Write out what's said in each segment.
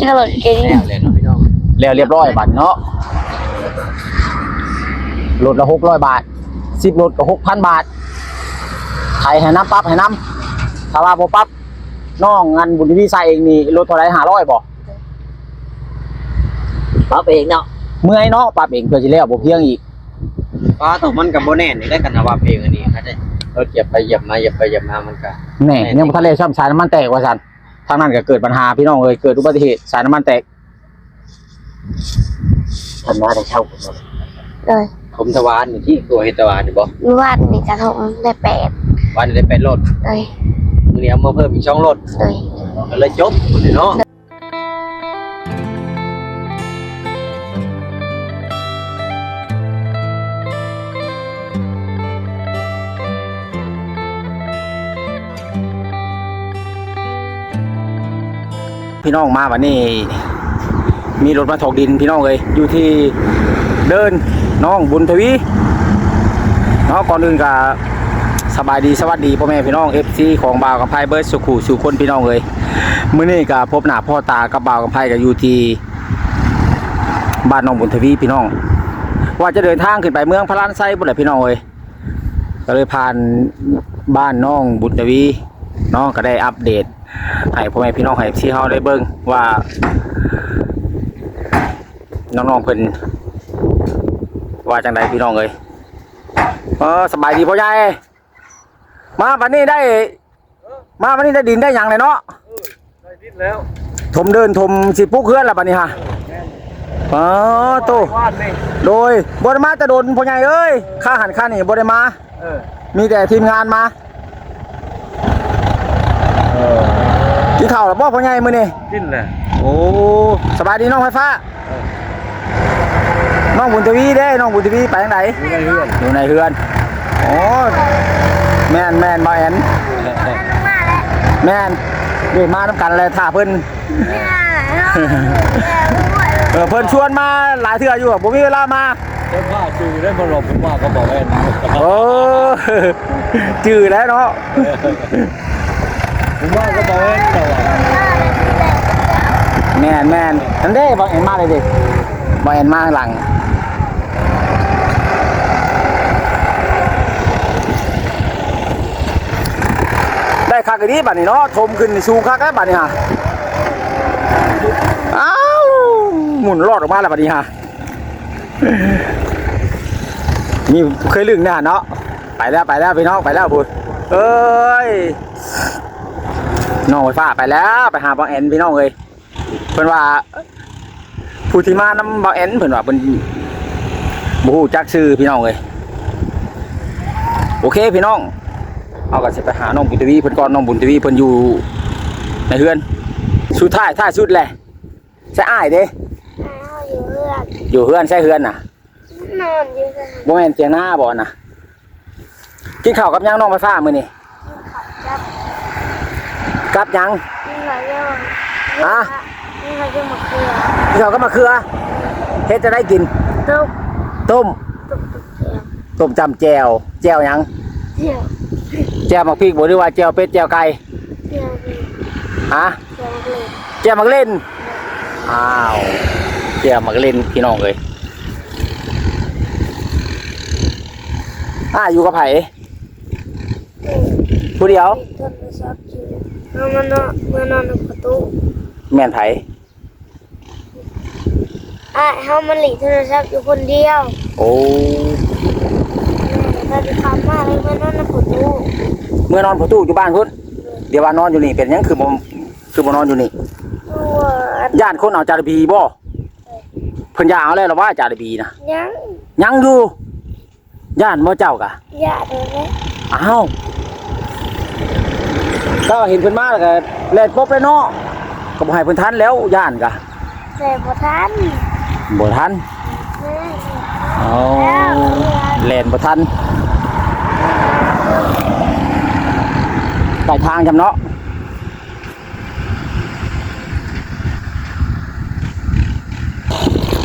จะกระโดดเก่งแล้วเลยเนาะพี่น้องแล้วเรียบร้อยบัตรเนาะรถละหกร้อยบาทสิบรถก็หกพันบาทใครให้น้ำปั๊บให้น้ำถ้าว่าบ่ปั๊บน้องงานบุญทวีใส่เองนี่รถเท่าไรห้าร้อยบ่ปรับเองเนาะเมื่อยเนาะปรับเองเพื่อสิแล้วบ่เพียงอีกป้าตกมันกับโบแน่นนี่ได้กันนะว่าเพลงอันนี้ครับได้รถเหยียบไปเหยียบมาเหยียบไปเหยียบมามันก็แหน่ยังบ่ทันได้ซ่อมสายน้ำมันแตกว่าซั่น ทางนั้นก็เกิดปัญหาพี่น้องเอ้ยเกิดอุบัติเหตุสายน้ำมันแตกทำมาแต่เช่าผมเนาะเลยผมทวารอยู่ที่ตัวเฮตวารนี่บ่วิวาดนี่กระทงได้แปดวันนี้ได้เป็นรถเลยมือนี้เอามาเพิ่มอีกช่องรถเลยก็เลยจบเนาะ พี่น้องมาวันนี้ มีรถมาถกดินพี่น้องเลยอยู่ที่เดินน้องบุญทวีเนาะก่อนอื่นก็สบายดีสวัสดีพ่อแม่พี่น้องเอฟซีของบ่าวกับไพเบิร์ดสุขุสู่คนพี่น้องเลยมื้อนี้ก็พบหน้าพ่อตากับบ่าวกับไพก็อยู่ที่บ้านน้องบุญทวีพี่น้อง ว่าจะเดินทางขึ้นไปเมืองพระลานไซบุรีพี่น้องเลยก็เลยผ่านบ้านน้องบุญทวี น้องก็ได้อัปเดตให้พ่อแม่พี่น้องให้ที่เฮาได้เบิ่งว่า น้องๆเพิ่นว่าจังไดพี่น้องเอ้ยเออสบายดีพ่อใหญ่มาวันนี้ได้ มาวันนี้ได้ดินได้หยังเลยเนาะได้ดินแล้วถมเดินถมสิปลูกเฮือนแล้วบัดนี้ฮะอ๋อโตวาดนี่โดยบ่ได้มาแต่โดนพ่อใหญ่เอ้ยค่าหันค่านี่บ่ได้มาเออมีแต่ทีมงานมา เออ กินข้าวแล้วบ่พ่อใหญ่มื้อนี้ดินแหละโอ้สบายดีน้องไฟฟ้า น้องบุญทวีเด้ น้องบุญทวีไปทางไหนอยู่ในเรือนอยู่ในเฮือนโอ้แม่นแม่นมาแอนแม่นเด็กมาน้ำกันเลยท่าเพิ่นเออเพิ่นชวนมาหลายเทื่ออยู่อะบ่มีเวลามาเจ้าข้าจือได้มาหลบผมว่าก็บอกแอนโอ้จื้อแล้วเนาะ ผมว่าก็บอกแอนแต่แม่นแม่นอันเด้บอกเอ็นมาเลยดิบอกเอ็นมาข้างหลัง ได้คักอีนี้บัดนี้เนาะทมขึ้นนี่สูงคักแล้วบัดนี้ฮะอ้าวหมุนรอดออกมาแล้วบัดนี้ฮะนี่เคยลึงเนี่ยเนาะไปแล้วไปแล้วพี่น้องไปแล้วบุญเอ้ย น้องไฟฟ้าไปแล้วไปหาบางแอนพี่น้องเลยเพิ่นว่าผู้ที่มานำบางแอนเพิ่นว่าเพิ่นบฮูจักชื่อพี่น้องเลยโอเคพี่น้อง เอากันสิไปหาน้องบุญทวีเพิ่นก่อนน้องบุญทวีเพิ่นอยู่ในเฮือนสุดท้ายท้ายสุดแหละใช่อ้ายเด้อยู่เพื่อนอยู่เฮือนใช่เฮือนน่ะนอนอยู่กันบ่แม่นเตียงหน้าบ่น่ะกินข้าวกับหยังน้องไฟฟ้ามื้อนี้จับ กับหยังนี่เราเรียกว่าฮะนี่เราเรียกมะเขือกินข้าวกับมะเขือเฮ็ดจะได้กินตุ๊บต้มตุ๊บตุ๊บเขียวต้มจำแจวแจวหยังเที่ยวแจวมักพริกบ่หรือว่าแจวเป็ดแจวไก่เที่ยวดีฮะเที่ยวเลยแจวมักเล่นอ้าวแจวมักเล่นพี่น้องเอ้ยอ่าอยู่กับไผผู้เดียวโทรศัพท์อยู่ เอามานอนมานอนในประตูแม่นไผอะเฮามันหลีโทรศัพท์อยู่คนเดียวโอ้แม่ก็จะทำมาเลยมานอนในประตูเมื่อนอนผู้ตู้อยู่บ้านพุ่นเดี๋ยวว่านอนอยู่นี่เป็นหยังคือบ่คือบ่นอนอยู่นี่ตัวญาติคนเอาจารบีบ่เพิ่นย่าเอาแล้วหรอว่าจารบีนะยังยังอยู่ญาติบ่เจ้ากะ อย่าเดินเลยอ้าว ก็เห็นเพิ่นมาแล้วก็แล่นปบเลยเนาะก็บ่ให้เพิ่นทันแล้วย่านกะแต่พอทันบ่ทันแม่อ๋อแล่นบ่ทันไปทางจำเนาะ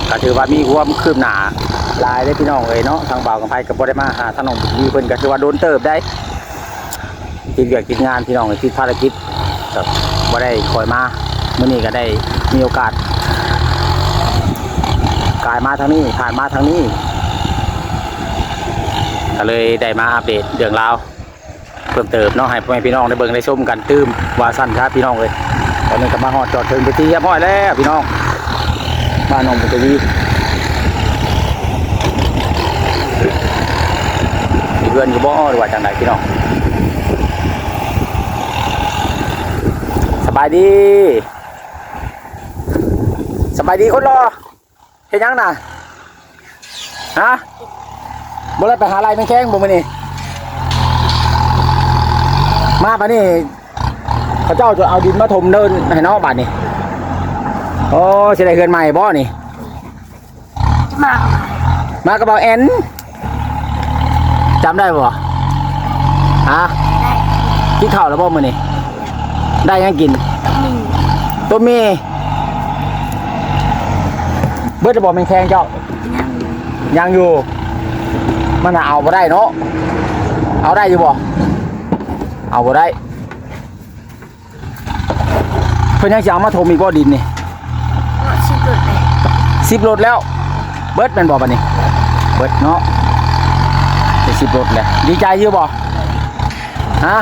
ก็ถือว่ามีความคืบหน้าหลายได้อพี่น้องเอ้ยเนาะทางบ่าวกับไผก็บ่ได้มาหาทางน้องมีเพิ่นก็ถือว่าโดนเติบได้ ติดเวียกติดงานพี่น้องติดภารกิจก็บ่ได้คอยมาเมื่อนี้ก็ได้มีโอกาสกายมาทางนี้ผ่านมาทางนี้ก็เลยได้มาอัปเดตเรื่องราวเพิ่มเติมเนาะให้พ่อแม่พี่น้องได้เบิ่งได้ชมกันตื้มว่าสั้นครับพี่น้องเลยตอนนี้ก็มาฮอดจอดถึงไปที่เรียบร้อยแล้วพี่น้องบ้านนองบุตรีเพื่อนอยู่บ่หรือว่าจังไดพี่น้อง บายดีสบายดีคนรอเฮ็ดหยังน่ะฮะบ่ได้ไปหาอะไรไม่แข้งบ่มื้อนี้มาปะนี่เขาเจ้าจะเอาดินมาถมเดินให้เนอกบาดนี่โอ้สิได้เฮือนใหม่บ่นี่มามากับเบาแอนจำได้บ่ฮะกินข้าวแล้วบ่มื้อนี้ ได้ยังกินตัวมีเบิดจะบอกม่งแข้งเจ้ายังยังอยู่ มันเอาบ่ได้เนาะเอาได้อยู่บ่เอาบ่ได้เพิ่อนยังสิเอามาถมอีกบ่ดินนี่สิบหลดเลยสิบรถแล้ว เบิร์ดแม่นบ่บัดนี้ เบิร์ดเนาะได้สิบรถแล้วดีใจอยู่บ่ฮะ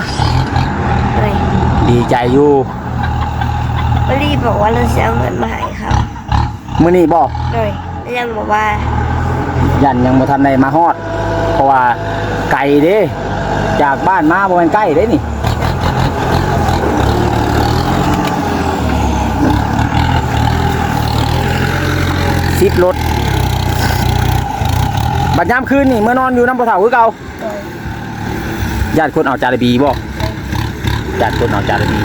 ดีใจอยู่บรีบอกว่าเราจะเอาเงินมาให้เขามื้อนี้บ่เลยแล้วยังบอกว่ายันยังบ่ทันได้มาฮอด เพราะว่าไกลเด้จากบ้านมาบ่แม่นใกล้เด้นี่สิบรถบัดยามคืนนี่เมื่อนอนอยู่น้ำปะเถาคือเก่าเลยญาติคนเอาจาระบีบ่ ญาติคนเอาจาระบี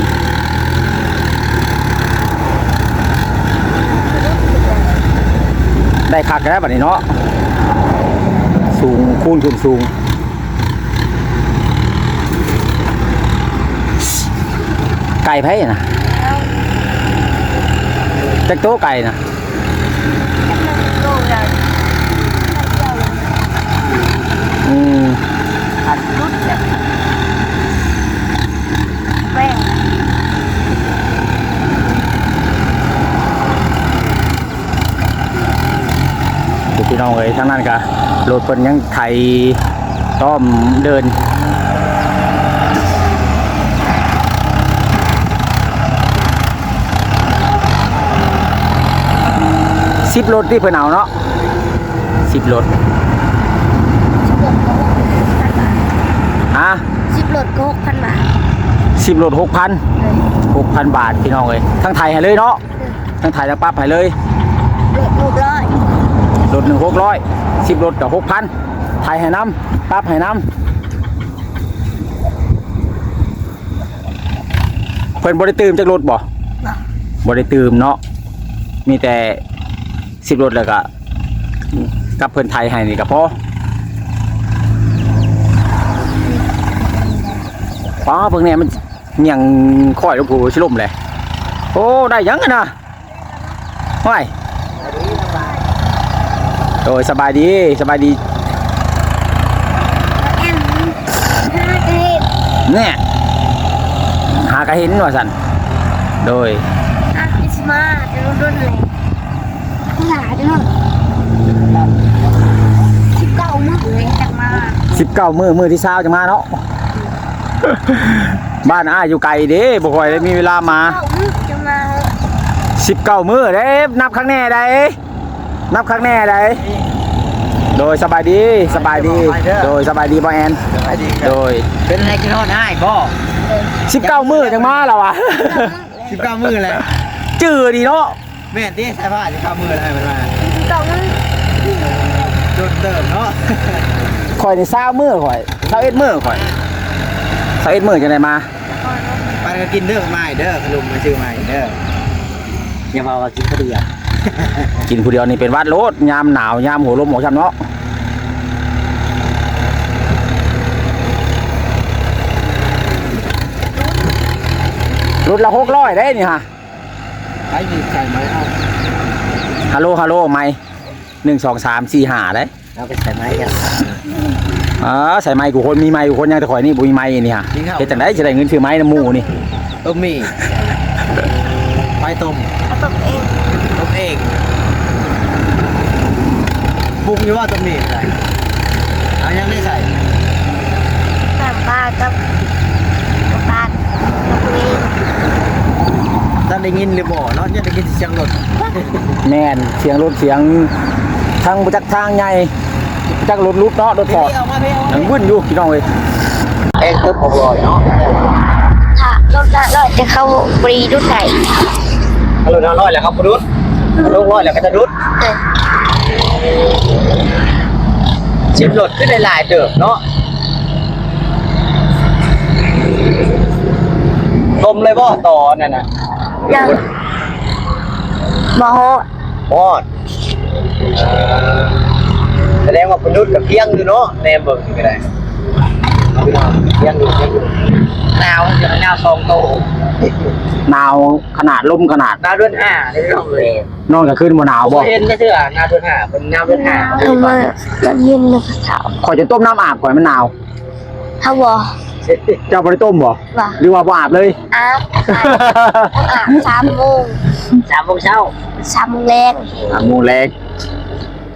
ได้คักแล้วบัดนี้เนาะสูงคูณขึ้นสูงไก่ไผ่นะเอาจักโตะไก่นะ โลกเรา อืม ขัดรุดแบบแม่ง เดี๋ยวพี่น้ องเอ้ยทั้งนั้นกะรถเพิ่นยังไถต้อมเดินสิบรถที่เพิ่นเอาเนาะสิบรถฮะสิบหลุดก็หกพันบาทสิบรถหกพันเลยหกพันบาทพี่น้องเอ้ยทั้งไทยให้เลยเนาะทั้งไทยทั้งปั๊บให้เลย หลุดหลุดร้อย รถหนึ่งหกร้อยสิบรถกับหกพันไทยให้น้ำปั๊บให้น้ำเพิ่นบริตื่มจากรถบ่บอกบริตื่มเนาะมีแต่สิบรถแล้วก็กับเพิ่นไทยให้นี่ก็พอป้าเพิ่งเนี่ยมันยังค่อยลูกผู้ชิลมเลยโอ้ได้ยังกันนะไม่ โอ้ยสบายดีสบายดีแอนห้าเอ็ดเนี่ยหากระเห็นว่าสันโดยห้าคริสต์มาสจะรุ่นรุ่นเลยภาษาจะรุ่นสิบเก้ามื้อเลยจากมาสิบเก้ามือมือที่เช้าจะมาเนาะบ้านอ้ายอยู่ไกลเด้บ่ค่อยได้มีเวลามาเก้ามื้อจะมาสิบเก้ามือเด้นับครั้งแน่ได้ นับครั้งแน่ได้โดยสบายดีสบายดี โดยสบายดีบ่แอน โดยเป็นอะไรกินฮอดได้บ่สิบเก้ามือจังมาแล้ววะสิบเก้ามือเลยจื้อดีเนาะแม่นที่ใช่ป่ะสิบเก้ามืออะไรมันมาสิบเก้ามื้อจนเติมเนาะข่อยในเช้ามือข่อยเช้าเอ็ดมือข่อยเช้าเอ็ดมือจังไดมาไปก็กินเด้อใหม่เด้อขนมมาชื่อใหม่เด้ออย่ามาว่ากินข้าวเดียว กินผู้เดียวนี่เป็นหวัดโลดยามหนาวยามหัวลมหัวช้ำเนาะรถละหกร้อยได้นี่ฮะไอ้มีใส่ไหมเอาฮัลโหลฮัลโหลไม่หนึ่งสองสามสี่ห้าได้เอาไปใส่ไหมกันอ๋อใส่ไม้กูคนมีไม้กูคนยังแต่ข่อยนี่บุมีไม้นี่ฮะจริงครับเฮ็ดจังไดจะได้เงินซื้อไม้น้ำหมูนี่ต้มมีไปไปต้ม เอาตบเอง ต้มเองปรุง อยู่ว่าต้มนี่อะไรเอายังไม่ใส่น้ำปลากับน้ำตาลกับนี้ถ้าได้ยินหรือบ่เนาะจะได้ยินเสียงรถแม่นเสียงรถเสียงทางจักทางใหญ่จักรถลุกเนาะรถฟอร์ดเอามาพี่เอายังวุ่นอยู่พี่น้องเอ้ยเองตึ๊บอร่อยเนาะค่ะรถละร้อยจะเข้าฟรีดุดไหนอร่อยอร่อยแล้วครับคุณรุดลงร้อยแล้วก็จะรุดเออ ชิมรถขึ้นหลายๆเติบเนาะต้มเลยบ่ต่อนั่นน่ะยังบอฮอดแสดงว่าคุณรุดกับเพียงอยู่เนาะแนมเบิ่งนี่ก็ได้เอาพี่น้องเพียงอยู่เพียงอยู่ หนาวจะหนาวสองโตหนาวขนาดลมขนาดหนาวเดือนห้านี่พี่น้องเลยนอนกลางคืนบ่หนาวบ่บ่เห็นก็เชื่อหนาวเดือนห้าเป็นหนาวเดือนห้าเอามาแล้วเย็นเลยเขาขอยจะต้มน้ำอาบก่อนมันหนาวเขาบอกเจ้าบ่ได้ต้มบ่ว่าหรือว่าบ่อาบเลยอาบอาบสามโมงสามโมงเช้าสามโมงแรงอ่าหมูแรง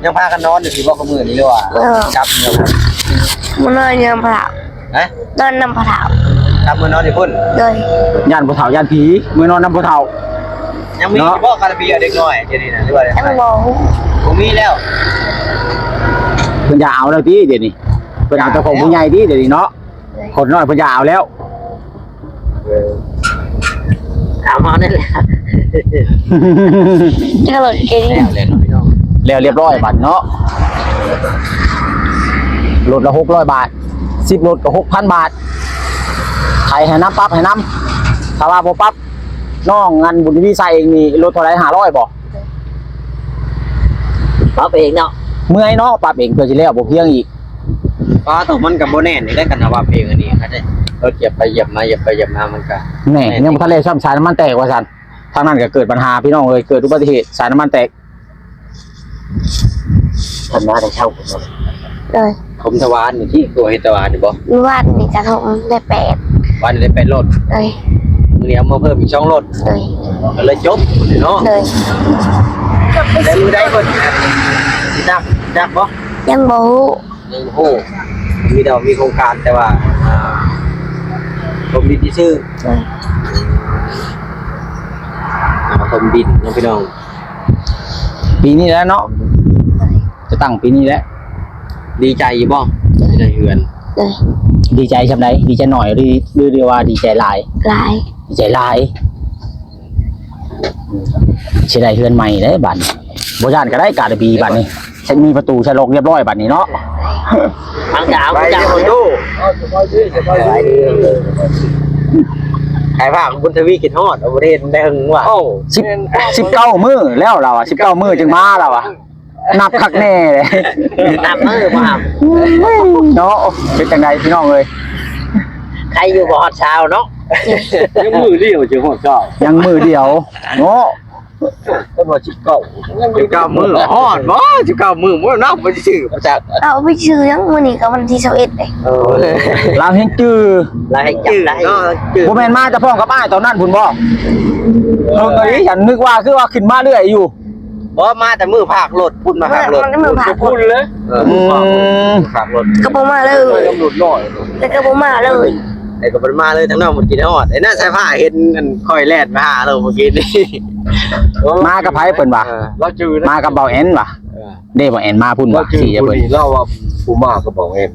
ยังพากันนอนอยู่ที่ว่ากับมือนี่เลยว่ะเออจับเงามันนอนยำผาฮะนอนน้ำผา จับมือนอนอยู่พุ่นเลยย่านบ่เฒ่าย่านผีมื้อนอนนำบ่เฒ่า ยังมีเนาะพ่อคาราบีเด็กน้อยเดี๋ยวนี้นะหรือว่ายังบอกผมมีแล้วเพิ่นอย่าเอาแล้วติเดี๋ยวนี้เพิ่นเอาแต่ของผู้ใหญ่ติเดี๋ยวนี้เนาะคนน้อยเพิ่นอย่าเอาแล้ว เอามานี่แหละจะหลุดกินแล้วเลยพี่น้องแล้วเรียบร้อยบัตรเนาะรถละหกร้อยบาทสิบรถก็หกพันบาท ใครให้น้ำปั๊บให้น้ำถ้าว่าพอปั๊บน้องงานบุญวิสัยเองนี่รถเท่าไรห้าร้อยบ่ปั๊บเองเนาะเมื่อยเนาะปั๊บเองเพื่อสิแล้วบ่เพียงอีกป้าตัวมันกับโบแน่นได้กันนะว่าเพลงอันนี้ครับเนี่ยรถเหยียบไปเหยียบมาเหยียบไปเหยียบมามันก็แหน่ยังบ่ทันได้ซ่อมสายน้ำมันแตกว่าซั่นทางนั้นก็เกิดปัญหาพี่น้องเอ้ยเกิดอุบัติเหตุสายน้ำมันแตกทำมาได้เช่าผมเลยผมทวารนี่ที่ตัวเฮตวารนี่บ่มีวาดนี่กระทงได้แปด วันนี้ได้ไปรถเลยมือนี้เอามาเพิ่มอีกช่องรถเลย ก็เลยจบเนาะเลยได้มือได้คนจักจักบ่ยังบอกยังโหมีเดามีโครงการแต่ว่าอ่าผมดินที่ชื่อเลยอ่าผมดินน้องพี่น้องปีนี้แล้วเนาะ จะตั้งปีนี้แล้วดีใจอยู่บ่ที่ได้เฮือน เลยดีใจชำไดดีใจหน่อยหรือหรือเรียกว่าดีใจหลาย หลาย ดีใจหลายสิได้เฮือนใหม่เด้บัดนี้บ่ย่านก็ได้กาดบีบัดนี้ฉันมีประตูฉลกเรียบร้อยบัดนี้เนาะทางดาวจังตู้สบายดีขายผ้าของบุญทวีกินฮอดเอาประเทศได้หึงว่ะโอ้สิบสิบเก้ามือแล้วเราอะสิบเก้ามือจึงมาเราอะ นับคักแน่เลยนับมือบ่ครับเนาะเป็นจังไดพี่น้องเลยใครอยู่บ่ฮอดเช้าเนาะยังมือเดียวจะฮอดเช้ายังมือเดียวเนาะก็บ่สิบเก้าสิบเก้ามือฮอดบ่สิบเก้ามือบ่นับบ่ชื่อบ่จักเอาไปชื่อยังวันนี้กับวันที่สิบเอ็ดเลยเออเราเฮงจื้อลายจับได้เนาะจืดบ่แม่นมาจะพ้องกับอ้ายตอนนั้นพุ่นบ่เออเอ้ยฉันนึกว่าคือว่าขึ้นมาเรื่อยอยู่ บ่มาแต่มือภาครถพุ่นมาภาครถมันก็มือผ่าพุ่นเลยเออมือภาครถภาครถกระโปรงมาเลยกำหนดน้อยแล้วกระโปรงมาเลย ไอ้ก็บ่มาเลยทั้งนอกมันกินฮอดไอ้น่าใส่ผ้าเห็นอันค่อยแล่นมาหาเราเมื่อกี้นี่มากับไผเพิ่นว่ะเราจืดมากับเบาแอนว่ะเด้เบาแอนมาพุ่นว่ะสี่จะเพิ่นเล่าว่าผู้มากก็บอกเอง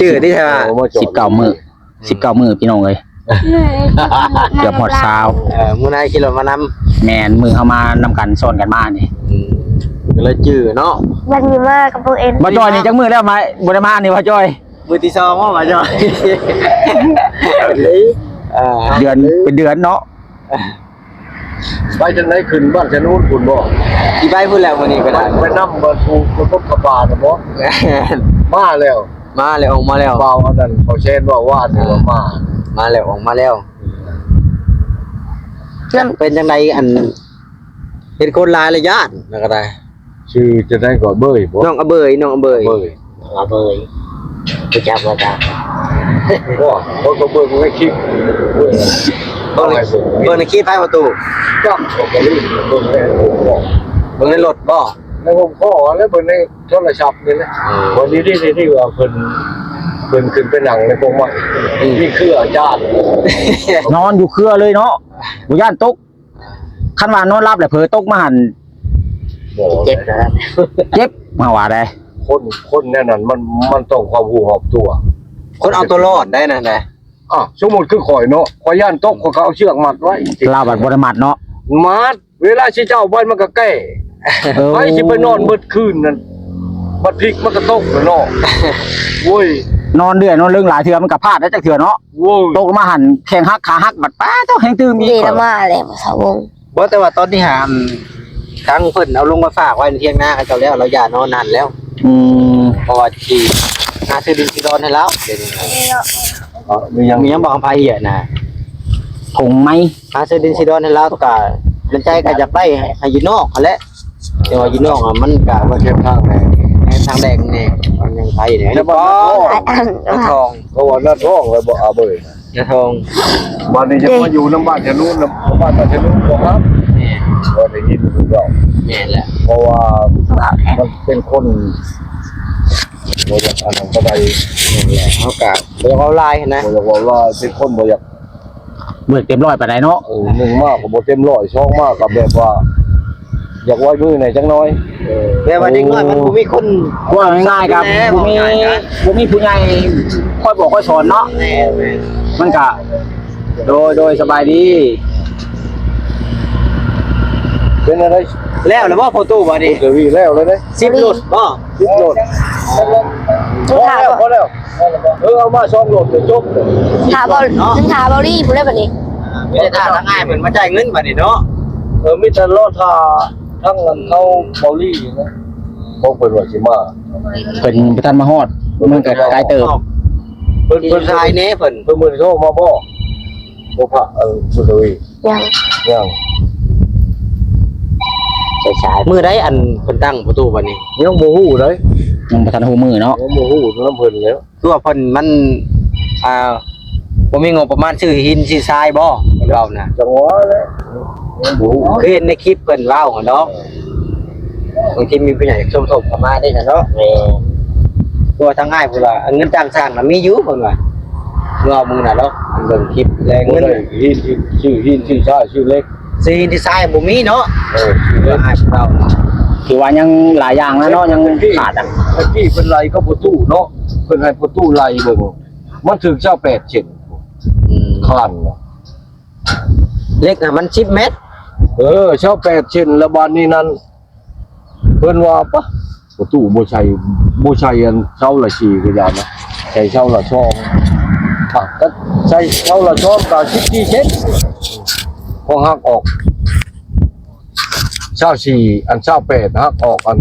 จืดที่ใช่ป่ะสิบเก้ามือสิบเก้ามือพี่น้องเลยเกือบหมดซาวเออมื้อนายขี่รถมานำแมนมือเอามานำกันซ้อนกันมานี่ ก็เลยจืดเนาะวันนี้มากับตัวเองบ่จอยนี่จักมือแล้วมาบ่ได้มานี่บ่จอย มือที่สองว่ามาจ้ะเออเดือนเป็นเดือนเนาะไปจังไหนขึ้นบ้านชะนู้นคุณบอกที่ใบพูดแล้วมื้อนี้ก็ได้ไปนั่งบนภูกระทบกระบาลนะบอกมาแล้ว มาแล้วออกมาแล้วเบาอันนั้นเขาเช่นว่าว่านี่ว่ามา มาแล้วออกมาแล้วเป็นจังไดอันเป็นคนลายระยะนะก็ได้ ชื่อจะได้ก่อนเบยบอกน้องอเบยน้องอเบยเบยอเบยจะจับว่าจับก็เพราะก็เบยมันไม่คิดเบิ่งในเบิ่งในคลิปไพ่ประตูจับออกมาเลยเบิ่งเลยบอกเบิ่งในรถบ่ในผมข้อแล้วเบิ่งในโทรศัพท์นี่แหละวันนี้ที่ที่ว่าเพิ่นเพิ่นขึ้นไปหนังในกรงใหม่นี่คืออาจารย์นอนอยู่เครือเลยเนาะบ่ย่านตกคันว่านอนรับแหละเผลอตกมาหันบอก เจ็บนะเจ็บมาว่าได้คนคนแน่นั้นมันมันต้องความหูหอบตัว คนเอาตัวรอดได้นะนะอะสมมุติคือข่อยเนาะข่อยย่านตกข่อยก็เอาเชือกมัดไว้ลาวบัดบ่ได้มัดเนาะมัด เวลาสิเจ้าไว้มันก็แก้เออไปสิไปนอนเบิดคืนนั่นบัดพลิกมันก็ตกแล้วเนาะโว้ยนอนเดือยนอนเรื่องหลายเทื่อมันก็พลาดได้จักเทื่อเนาะโว้ยตกมาหันแข้งหักขาหักบัดป้าเจ้าแหงตื้มอีดีกละมาเลยภาษาวงบ่แต่ว่าตอนที่หาม ทั้งเพิ่นเอาลงมาฝากไว้ในเที่ยงหน้าเขาเจ้าแล้วเราอย่านอนนานแล้วอืมเพราะว่าที่หาซื้อดินซีดอนให้แล้วเดี๋ยวนี้อะมียังมียังบอกกับไผเหี้ยนะผงไหมหาซื้อดินซีดอนให้แล้วก็มันใจก็อยากได้ให้อยู่นอกนั่นแหละแต่ว่าอยู่นอกอะมันก็มาเก็บทางไหนทางแดงนี่มันยังไผเนี่ยแล้วบ่บ้านหลายอันกระทองเขาว่าหน้าท้องเลยบ่อาเบยกระทองบ้านนี้จะมาอยู่น้ำบ้านจะนู้นน้ำบ้านจะนู้นบ่ครับนี่ ก็ได้ยินคือเรานี่แหละเพราะว่าเอาแทนมันเป็นคนบ่อยากอันนั้นก็ได้นี่แหละเฮาก็บ่เอาลายนะบ่อยากว่าว่าเป็นคนบ่อยากเบิกเต็มร้อยปานใดเนาะเออหนึ่งมากก็บ่เต็มร้อยสองมากก็แบบว่า อยากไว้มือไหนจังน้อยเออแต่ว่าเด็กน้อยมันบ่มีคน ว่าง่ายๆครับแน่บ่มีบอกง่ายนะบ่มีผู้ใหญ่คอยบอกคอยสอนเนาะแน่แม่มันก็โดยโดยสบายดี เป็นอะไรแล้วแล้วบ่โฟโต้บ่ดิเดี๋ยววีแล้วเลยเด้10รถบ่สิบโหลดพอแล้วพอแล้วเออเอามาสองโหลดเดี๋ยวจบถาบอลซึ่งถาบอลลี่พูดได้แบบนี้ไม่ได้ท่าทางง่ายเหมือนมาจ่ายเงินบัดนี้เนาะเออมิแต่รอดทาทั้งเงินเข้าบอลลี่นะพวกเป็นว่าสิมาเพิ่นบ่ทันมาฮอดมันก็ไกลเติบเพิ่นที่เพิ่นชายเน่เพิ่นเพิ่นมือโทรมาบ่บ่พระเออสุดวียังยัง ชายมือได้อันเพิ่นตั้งประตูบัดนี้ยังบ่ฮู้เลยยังบ่ทันฮู้มือเนาะยังบ่ฮู้น้ำเพิ่นแล้วคือว่าเพิ่นมันอ่าบ่มีงบประมาณซื้อหินซื้อทรายบ่เพิ่นเว้านะจังหวะแล้วยังบ่ฮู้คือเห็นในคลิปเพิ่นเว้าหั่นเนาะบางทีมีผู้ใหญ่ชมทบเข้ามาได้ซั่นเนาะเออตัวทางง่ายพุ่นล่ะอันเงินจ้างสร้างน่ะมีอยู่เพิ่นว่าเมื่อเอามือน่ะเนาะอันเบิ่งคลิปแรงบ่เงินได้หินที่ชื่อหินชื่อชาชื่อเล็ก ซื้อหินที่ทรายบ่มีเนาะเออชื่อเพื่เล็อกให้เราถือว่ายังหลายอย่างนะเนาะยังขาดอะเมื่อกี้เพิ่นไล่เข้าประตูเนาะเพิ่นให้ประตูไล่เบิ่งมันถึงเจ้าแปดเจ็ดอืมคานเนาะเล็กน่ะมัน10เมตร เออเช่าแปดเช่นแล้วบานนี้นั้นเพิ่นว่าปะประตูบ่ใช่บ่ใช่อันเช่าละชีก็ยานนะใช่เช่าละช่องค่ะก็ใช่เช่าละช่องก็สิบกี่เช่น พอหักออกเช่าสี่อันเช่าแปดหักออกอัน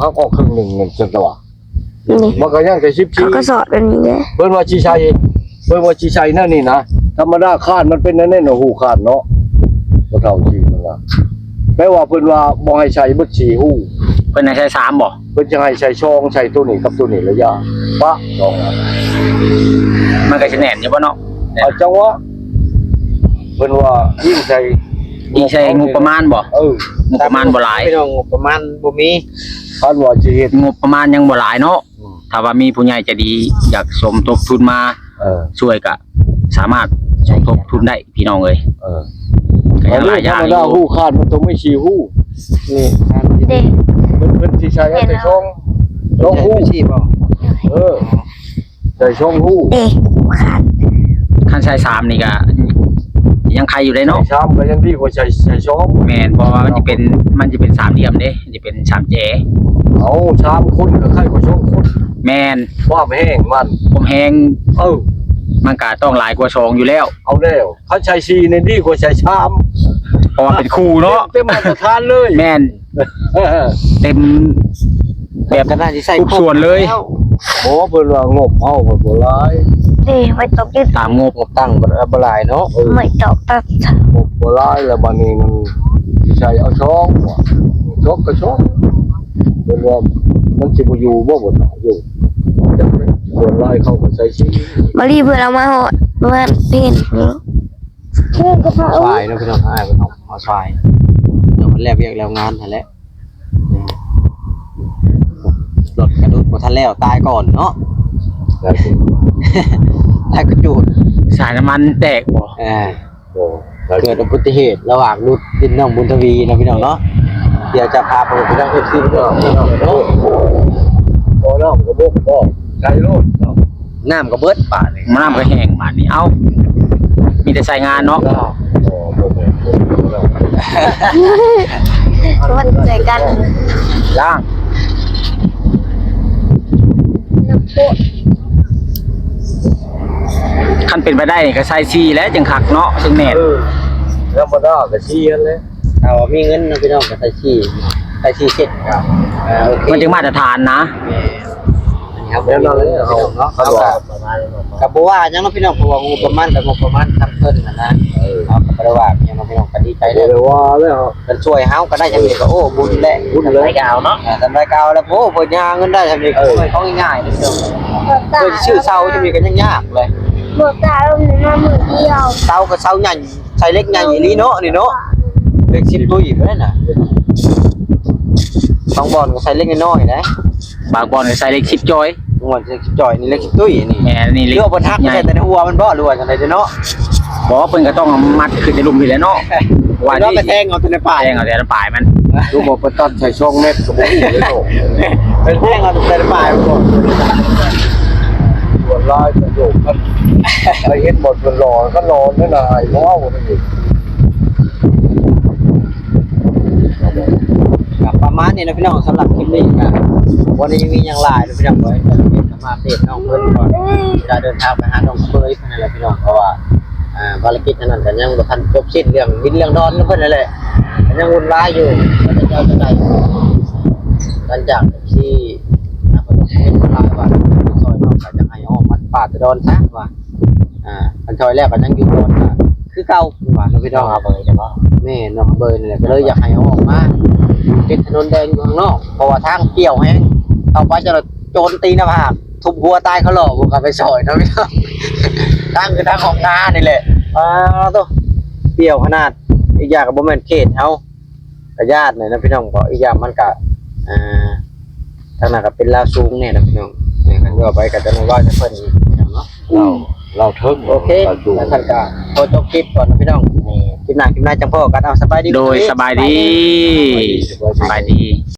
หักออกครึ่งหนึ่งเงินจังตัวนี่มันก็ยังแต่สิบเขาสี่ก็สอดแบบนี้เลยเพิ่นว่าชีชัยเพิ่นว่าชีชัยนั่นนี่นะธรรมดาคาดมันเป็นแน่ๆเนาะหูคาดเนาะบ่เท่าชีมันว่าแม้ว่าเพิ่นว่าบ่ให้ใช้เบิดชีหูเพิ่นให้ใช้สามบ่เพิ่นจะให้ใช้ช่องใช้ตัวนี้กับตัวนี้ระยะปะสองอันมันก็สิแน่นอยู่บ่เนาะเอาจังหวะ เพิ่นว่ายิ่งใช้อีใช้งบประมาณบ่ เอองบประมาณบ่หลาย พี่น้องงบประมาณบ่มีคันว่าสิเฮ็ดงบประมาณยังบ่หลายเนาะถ้าว่ามีผู้ใหญ่ใจะดีอยากสมทบทุนมาเออช่วยก็สามารถสมทบทุนได้พี่น้องเอ้ยเออก็เอายังหเรื่ลาอยงอธรย่างรมอดายู่หูคาดมันต้องไม่ชีหูนี่เด็กเพิ่นเพิ่นสิใช้ให้ใช้ช่องช่องหูชีบ่เออใช้ช่องหูเด็กขาดคันใช้สามนี่ก็ ยังใครอยู่ได้ใช้เนาะ ชามก็ยังดีกว่าใช้ใช้ช่องแม่นเพราะว่ามันจะเป็นมันจะเป็นสามเหลี่ยมเด้มันจะเป็นสามแจเอาชามคนก็ใครกว่าช่องคนแม่นว่าแห้งมันผมแฮงเออมันก็ต้องหลายกว่าสองอยู่แล้ว เอาแล้วเขาใช้ชีในดีกว่าใช้ชามเพราะว่าเป็นคู่เนาะเต็มมาตรฐานเลยแม่นเออเต็มแบบก็น่าสิใส่ทุกส่วนเลยโอ้เพิ่นว่างบเอาเพิ่นบ่หลายเด็กไม่ตกยืดตามงบงบตั้งบ่บ่หลายเนาะเออไม่ตกตัดงบบ่หลายแล้วบัดนี้มันสิใช้เอาช่องว่ะช่องก็ช่องเพิ่นว่ามันสิบ่อยู่บ่บ่น่าอยู่จังเลยส่วนหลายเขาก็ใช้ชีบอลลี่เพื่อนเอามาหอดเพื่อนเพ่นเพื่อนกระเพราชายเนาะพี่น้องอ้ายเป็นน้องเอาชายเดี๋ยวมันแล้วเรียกแล้วงานทันแล้วรถกระดุดบ่ทันแล้วตายก่อนเนาะ แล้วสิตายกระจูดสายน้ำมันแตกบ่เออโอ้แล้วเกิดอุบัติเหตุระหว่างรุดดินน้องบุญทวีนะพี่น้องเนาะเดี๋ยวจะพาไปพี่น้องเอฟซีพี่น้องพี่น้องเนาะพอแล้วก็บอกบอกใจโลดเนาะน้ำก็เบิดป่าเลยมันน้ำก็แห้งบาดนี้เอ้ามีแต่ใส่งานเนาะโอ้บ่แม่นบ่แล้วมันใจกันล่างน้ำโปะ คันเป็นไปได้นี่ก็ใส่ซีแล้วจังคักเนาะจังแม่นเออธรรมดาก็ชี้กันเลยถ้าว่ามีเงินนะพี่น้องก็ใส่ชีใส่ชีเช็ดครับอ่าโอเคมันจึงมาตรฐานนะครับแล้วนั่นเลยพี่เอาน้องเนาะเขาเขาบอก็กกับบัว่าหยังเนาะพี่น้องเพราะว่างบประมาณกับงบประมาณทำเพิ่นนะนะเอาก็บ่ได้ว่าหยังเนาะพี่น้องก็ดีใจเดี๋เด้อยวว่าแล้วมันช่วยเฮาก็ได้จังนี้ก็โอ้บุญแหละบุญเลยทำรายกาวเนาะอ่าทำรายกาวแล้วโอ้เพิ่นยาเงินได้จังนี้ก็ช่วยเขาง่ายๆเด้อพี่น้องหมดตาเพิ่นชื่อเซาจะมีกันยังยากเลย หมดตาเราหนึ่งมาหมื่นเดียวเซาก็เซาใหญ่ใส่เล็กใหญ่อีหลีเนาะนี่เนาะเล็ก10ตุ้ยไปน่ะบางบอนก็ใส่เล็กน้อยๆนะบางบอลก็ใส่เล็ก10จอยบางบ่อนใส่10จ่อยนี่เล็กตุ้ยนี่แหมนี่เรืเล็อกบ่ทักใหญ่แต่ในหัวมันบ่หรือว่าจังได๋เนาะบ่เพิ่นก็ต้องมัดขึ้นในลุมพี่แหล้วเนาะว่านี่ก็แทงเอาแต่ในป่ายแทงเอาแต่ละปลายมันดูบอกประตัดใส่ช่องเม็ดก็บ่มีเลยเนาะเป็นแทงเอาแต่ในป่าบ่ส่ว นลายกระโดดกันไปเห็นหมดมันรอก็นอนนั่นน่ะไอ้ว้าวนั่นนี่ครับประมาณนี้นะพี่น้องสำหรับคลิปนี้ก็วันนี้มีอย่างหลายนะพี่น้องไว้แต่เราเห็นมาเดทน้องเพิ่นก่อนเวลาเดินทางไปหาน้องเพิ่นเพิ่นนั่นแหละพี่น้องเพราะว่าอ่าภารกิจนั้นก็ยังบ่ทันจบสิ้นเรื่องดินเรื่องดอนเพิ่นนั่นแหละยังวุ่นวายอยู่ว่าจะเจ้าจะได้หลังจากที่ ป่าตะดอนซะว่าอ่าอันซอยแรกก็ยังอยู่ดอนก็คือเก่าว่าเนาะพี่น้องครับเบยจังเนาะแม่น้องเบยนี่แหละก็เลยอยากให้เอาออกมาเป็นถนนแดงอยู่ข้างนอกเพราะว่าทางเกี่ยวแห้งเข้าไปจะโจรตีหน้าผากทุบหัวตายเขาหลอกบุกลับไปซอยนะพี่น้องทางคือทางของงานนี่แหละอ้าวตัวเปรี้ยวขนาดอีกอย่างกับโมเมนเขตเฮากระญาติหน่อยนะพี่น้องเพราะอีกอย่างมันกะอ่าทางนั้นก็เป็นลาวสูงเนี่ยนะพี่น้องเนี่ยกันว่าไปกันจะไม่ว่าจะเพิ่นอีกพี่น้อง เนาะเราเราเทิงโอเคเราดูแล้วท่านก็โทรจบคลิปก่อนนะพี่น้องคลิปหน้าคลิปหน้าจังพ่อกันเอาสบายดี โดยสบายดี สบายดี